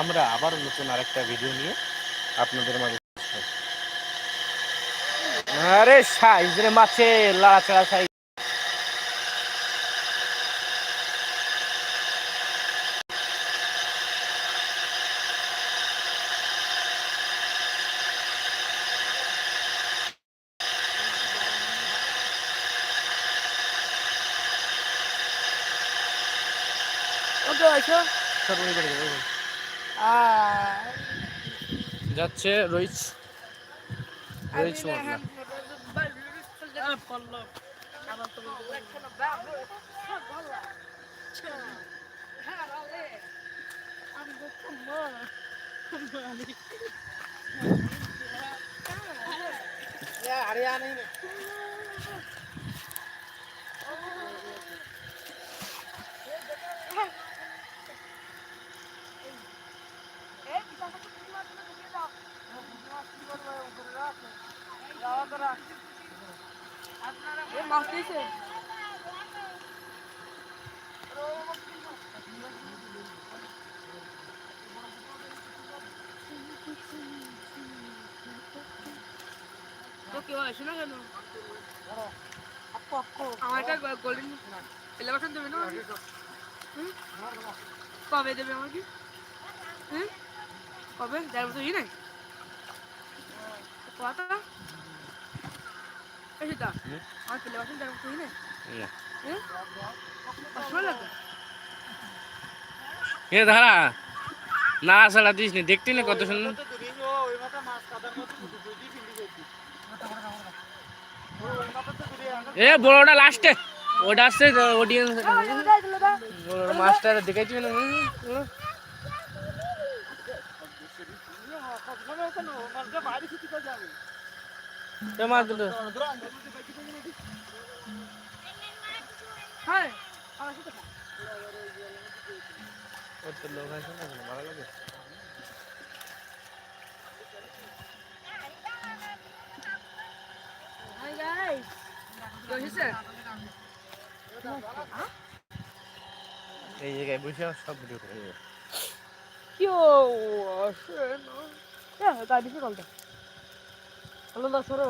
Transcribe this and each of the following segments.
আমরা আবার নতুন আরেকটা ভিডিও নিয়ে আপনাদের মাঝে আরে সাইজ রে মাছে লাড়াচাড়া সাইজ ওকে আছো সর, ওই বাড়ি যাবে, ওই বাড়ি। আর যাচ্ছে রইচ রইচ মোটলা মাছ দিয়েছে তো কেউ আসে না কেন? আমার একটা গোল্ডেন ইলেভেন দেবে না? কবে দেবে আমাকে? কবে? দেড় বছর ই নাই কথা আমার না। লাগে এ ধারা না ছাড়া দিস নি দেখতি না কত সুন্দর? এ বড়টা লাস্টে ওটা আসছে অডিয়েন্স মাস্টার দেখাইছি না হুম। এ মাছ দুটো হ্যাঁ. কি হয়েছে? এই জায়গায় বসে সব ভিডিও করে নেবে। কেউ আসে না। এ, গাড়ি কলটা। হলো দা সরো।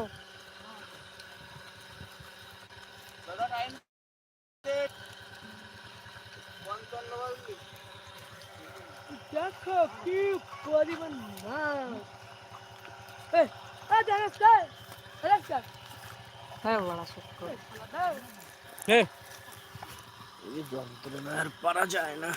দেখো কি পরিমাণ মাছ। এ আ জানাস কাই জানাস কাই হ্যাঁ বড়া সত্য হে। এই যন্ত্রণা আর পারা যায় না।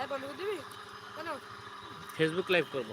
লাইভ বন্ধ করে দিবি কেন ফেসবুক লাইভ করব।